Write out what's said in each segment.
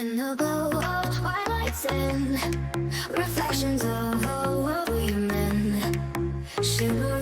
In the glow of twilight's end, reflections of a world we shivering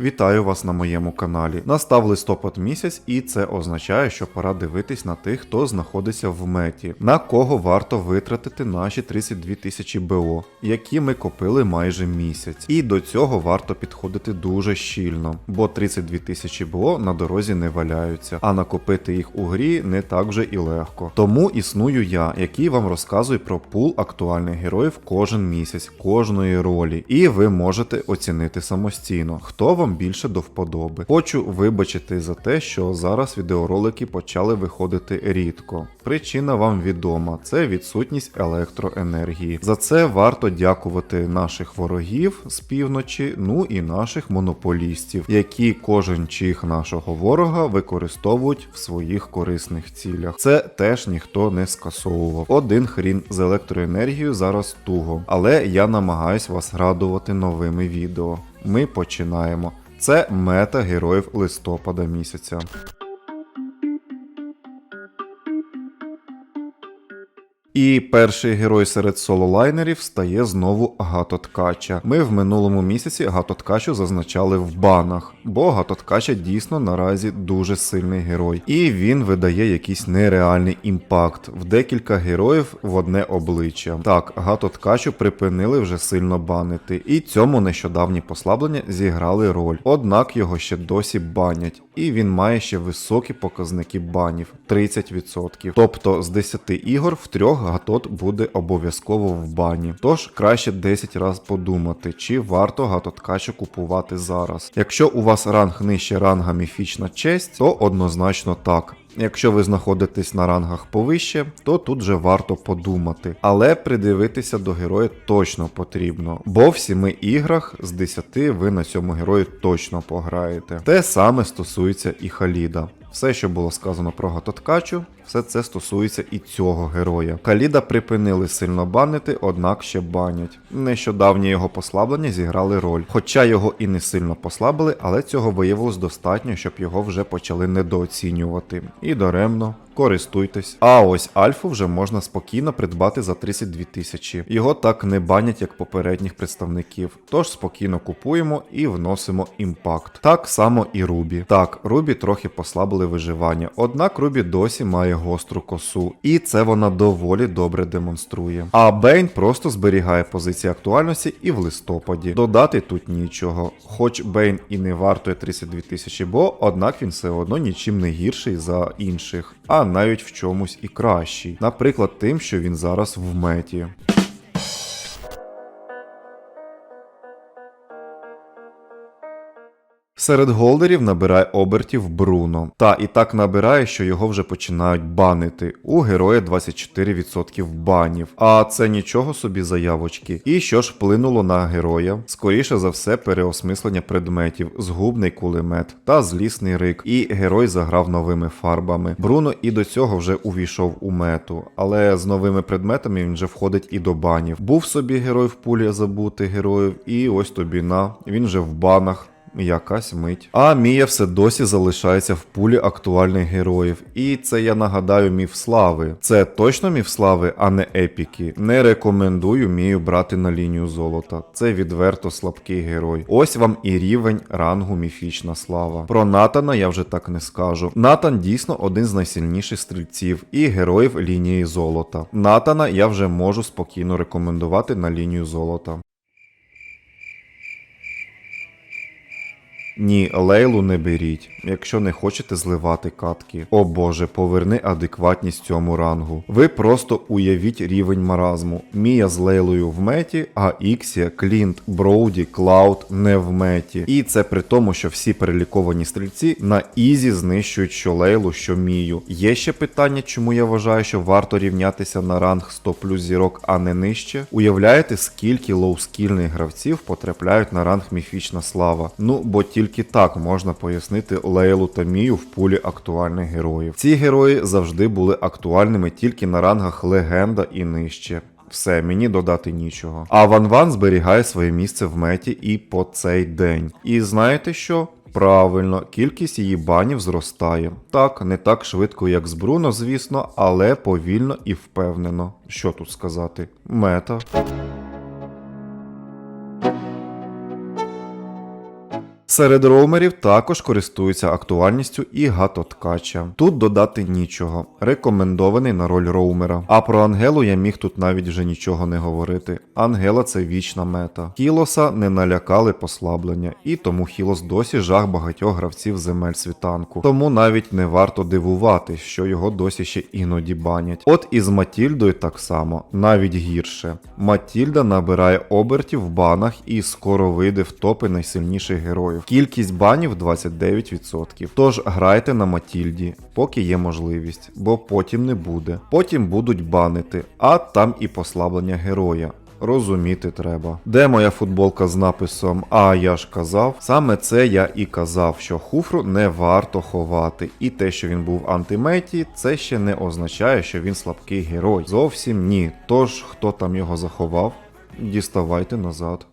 Вітаю вас на моєму каналі. Настав листопад місяць, і це означає, що пора дивитись на тих, хто знаходиться в меті, на кого варто витратити наші 32 тисячі БО, які ми копили майже місяць. І до цього варто підходити дуже щільно, бо 32 тисячі БО на дорозі не валяються, а накопити їх у грі не так вже і легко. Тому існую я, який вам розказує про пул актуальних героїв кожен місяць, кожної ролі, і ви можете оцінити самостійно, хто вам більше до вподоби. Хочу вибачити за те, що зараз відеоролики почали виходити рідко. Причина вам відома: це відсутність електроенергії. За це варто дякувати наших ворогів з півночі, ну і наших монополістів, які кожен чих нашого ворога використовують в своїх корисних цілях. Це теж ніхто не скасовував. Один хрін з електроенергією зараз туго, але я намагаюсь вас радувати новими відео. Ми починаємо. Це мета героїв листопада місяця. І перший герой серед сололайнерів стає знову Гатоткача. Ми в минулому місяці Гатоткачу зазначали в банах, бо Гатоткача дійсно наразі дуже сильний герой, і він видає якийсь нереальний імпакт в декілька героїв в одне обличчя. Так, Гатоткачу припинили вже сильно банити, і цьому нещодавні послаблення зіграли роль. Однак його ще досі банять, і він має ще високі показники банів 30%. Тобто з 10 ігор в трьох гатот буде обов'язково в бані. Тож краще 10 раз подумати, чи варто гатоткачу купувати зараз. Якщо у вас ранг нижче ранга міфічна честь, то однозначно так. Якщо ви знаходитесь на рангах повище, то тут же варто подумати. Але придивитися до героя точно потрібно, бо в 7 іграх з 10 ви на цьому герої точно пограєте. Те саме стосується і Халіда. Все, що було сказано про Гатоткачу, все це стосується і цього героя. Каліда припинили сильно банити, однак ще банять. Нещодавні його послаблення зіграли роль. Хоча його і не сильно послабили, але цього виявилось достатньо, щоб його вже почали недооцінювати. І даремно. Користуйтесь. А ось Альфу вже можна спокійно придбати за 32 тисячі. Його так не банять, як попередніх представників. Тож спокійно купуємо і вносимо імпакт. Так само і Рубі. Так, Рубі трохи послабили виживання, однак Рубі досі має гостру косу, і це вона доволі добре демонструє. А Бейн просто зберігає позиції актуальності і в листопаді. Додати тут нічого. Хоч Бейн і не вартує 32 тисячі бо, однак він все одно нічим не гірший за інших, а навіть в чомусь і кращий. Наприклад, тим, що він зараз в меті. Серед голдерів набирає обертів Бруно. Та і так набирає, що його вже починають банити. У героя 24% банів. А це нічого собі заявочки. І що ж вплинуло на героя? Скоріше за все, переосмислення предметів, згубний кулемет та злісний рик. І герой заграв новими фарбами. Бруно і до цього вже увійшов у мету, але з новими предметами він вже входить і до банів. Був собі герой в пулі забути героїв, і ось тобі на. Він вже в банах. Якась мить. А Мія все досі залишається в пулі актуальних героїв. І це я нагадаю міф слави. Це точно міф слави, а не епіки. Не рекомендую Мію брати на лінію золота. Це відверто слабкий герой. Ось вам і рівень рангу міфічна слава. Про Натана я вже так не скажу. Натан дійсно один з найсильніших стрільців і героїв лінії золота. Натана я вже можу спокійно рекомендувати на лінію золота. Ні, лейлу не беріть, якщо не хочете зливати катки. О боже, поверни адекватність цьому рангу. Ви просто уявіть рівень маразму. Мія з лейлою в меті, а Іксія, Клінт, Броуді, Клауд не в меті. І це при тому, що всі переліковані стрільці на ізі знищують що лейлу, що мію. Є ще питання, чому я вважаю, що варто рівнятися на ранг 100 плюс зірок, а не нижче. Уявляєте, скільки лоускільних гравців потрапляють на ранг міфічна слава? Ну, бо тільки так можна пояснити Лейлу та Мію в пулі актуальних героїв. Ці герої завжди були актуальними тільки на рангах легенда і нижче. Все, мені додати нічого. А Ван Ван зберігає своє місце в меті і по цей день. І знаєте що? Правильно, кількість її банів зростає. Так, не так швидко, як з Бруно, звісно, але повільно і впевнено. Що тут сказати? Мета. Серед роумерів також користуються актуальністю і гатоткача. Тут додати нічого. Рекомендований на роль роумера. А про Ангелу я міг тут навіть вже нічого не говорити. Ангела це вічна мета. Хілоса не налякали послаблення, і тому Хілос досі жах багатьох гравців земель світанку. Тому навіть не варто дивувати, що його досі ще іноді банять. От і з Матільдою так само, навіть гірше. Матільда набирає обертів в банах і скоро вийде в топи найсильніших героїв. Кількість банів 29%. Тож грайте на Матільді, поки є можливість, бо потім не буде. Потім будуть банити, а там і послаблення героя. Розуміти треба. Де моя футболка з написом А я ж казав? Саме це я і казав, що хуфру не варто ховати. І те, що він був антиметі, це ще не означає, що він слабкий герой. Зовсім ні. Тож, хто там його заховав, діставайте назад.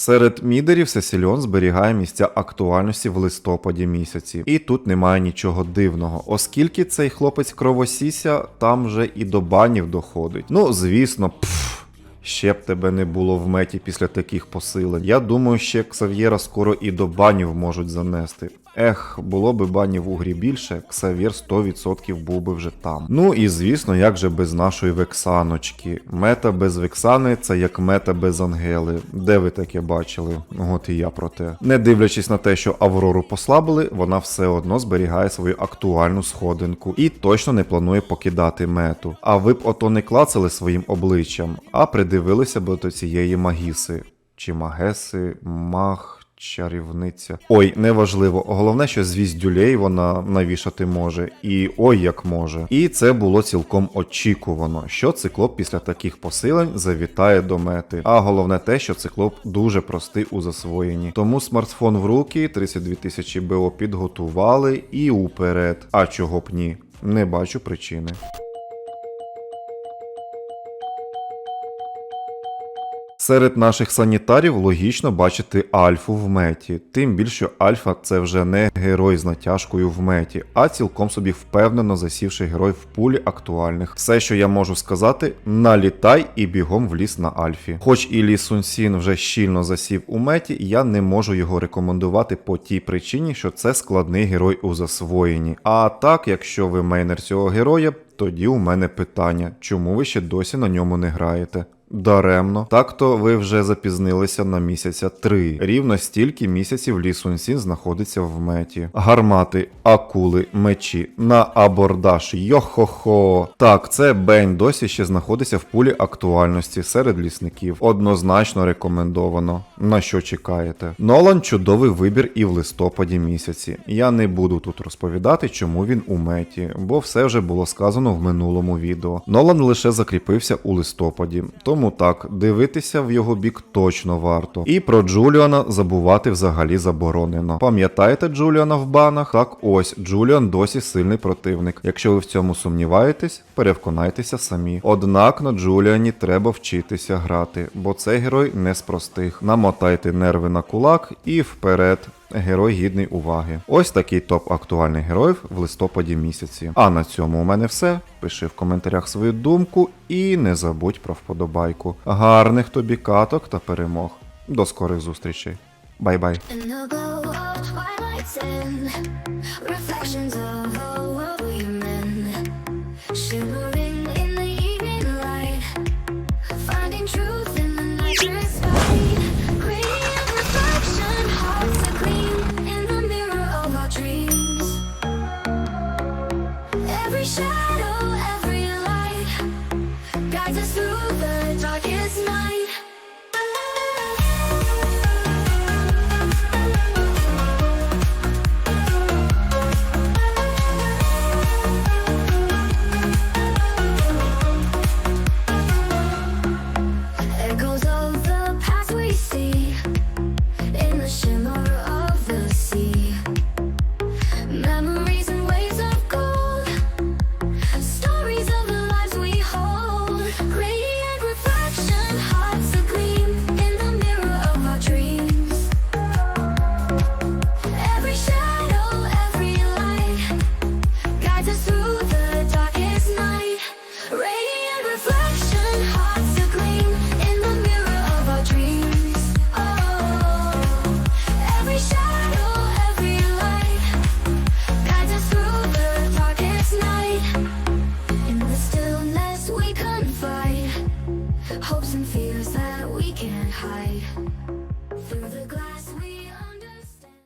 Серед мідерів Сесільон зберігає місця актуальності в листопаді місяці. І тут немає нічого дивного, оскільки цей хлопець кровосіся там вже і до банів доходить. Ну, звісно, пф. Ще б тебе не було в меті після таких посилень. Я думаю, ще Ксав'єра скоро і до банів можуть занести. Ех, було би банів у грі більше, Ксав'єр 100% був би вже там. Ну і звісно, як же без нашої вексаночки. Мета без вексани це як мета без ангели. Де ви таке бачили? От і я про те. Не дивлячись на те, що Аврору послабили, вона все одно зберігає свою актуальну сходинку і точно не планує покидати мету. А ви б ото не клацали своїм обличчям, а придивилися б до цієї магіси. Чи магеси, маг. Чарівниця. Ой, неважливо. Головне, що звіздюлей вона навішати може, і ой як може. І це було цілком очікувано, що циклоп після таких посилень завітає до мети. А головне те, що циклоп дуже простий у засвоєнні. Тому смартфон в руки, 32 тисячі БО підготували і уперед. А чого б ні? Не бачу причини. Серед наших санітарів логічно бачити альфу в меті, тим більше альфа це вже не герой з натяжкою в меті, а цілком собі впевнено засівший герой в пулі актуальних. Все, що я можу сказати, налітай і бігом в ліс на альфі. Хоч і Лі Сун Сін вже щільно засів у меті, я не можу його рекомендувати по тій причині, що це складний герой у засвоєнні. А так, якщо ви мейнер цього героя, тоді у мене питання, чому ви ще досі на ньому не граєте? Даремно. Так то ви вже запізнилися на місяця три. Рівно стільки місяців Лі Сунсін знаходиться в меті. Гармати, акули, мечі на абордаж. Йо-хо-хо. Так, це Бень досі ще знаходиться в пулі актуальності серед лісників. Однозначно рекомендовано. На що чекаєте? Нолан чудовий вибір і в листопаді місяці. Я не буду тут розповідати, чому він у меті, бо все вже було сказано в минулому відео. Нолан лише закріпився у листопаді. Тому так, дивитися в його бік точно варто. І про Джуліана забувати взагалі заборонено. Пам'ятаєте Джуліана в банах? Так ось, Джуліан досі сильний противник. Якщо ви в цьому сумніваєтесь, переконайтеся самі. Однак на Джуліані треба вчитися грати, бо цей герой не з простих. Намотайте нерви на кулак і вперед. Герой гідний уваги. Ось такий топ актуальних героїв в листопаді місяці. А на цьому у мене все. Пиши в коментарях свою думку і не забудь про вподобайку. Гарних тобі каток та перемог. До скорих зустрічей. Бай-бай. Reflections of a world we mend, shimmering